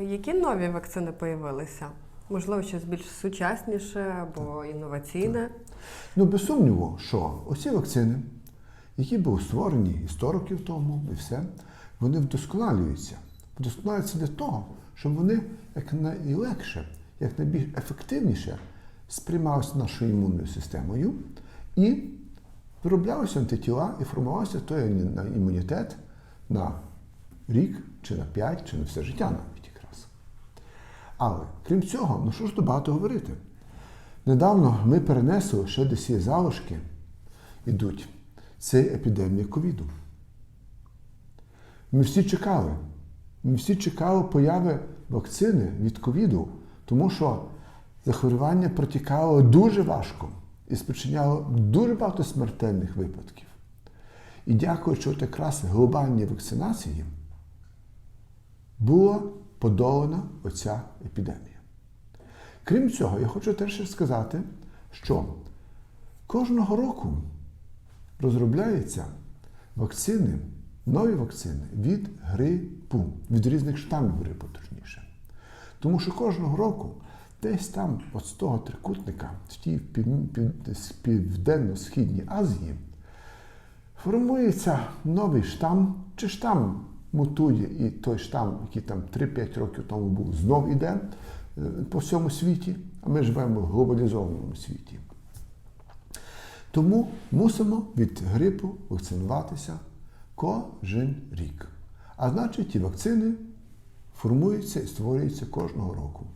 Які нові вакцини появилися? Можливо, щось більш сучасніше або інноваційне. Ну, без сумніву, що оці вакцини, які були створені і 100 років тому, і все, вони вдосконалюються. Вдосконалюються для того, щоб вони як найлегше, як найбільш ефективніше сприймалися нашою імунною системою і вироблялися антитіла і формувався той імунітет на рік, чи на 5, чи на все життя навіть. Але крім цього, ну що ж тут багато говорити? Недавно ми перенесли ще десь є залишки, ідуть. Це епідемія ковіду. Ми всі чекали. Ми всі чекали появи вакцини від ковіду, тому що захворювання протікало дуже важко і спричиняло дуже багато смертельних випадків. І дякуючи от якраз глобальній вакцинації, була подолана оця епідемія. Крім цього, я хочу теж сказати, що кожного року розробляються вакцини, нові вакцини від грипу, від різних штамів грипу, точніше. Тому що кожного року десь там, от з того трикутника, в тій пів- пів- південно-східній Азії, формується новий штам, чи штам мутує, і той штам, який там 3-5 років тому був, знов іде е, по всьому світі, а ми живемо в глобалізованому світі. Тому мусимо від грипу вакцинуватися кожен рік. А значить, ті вакцини формуються і створюються кожного року.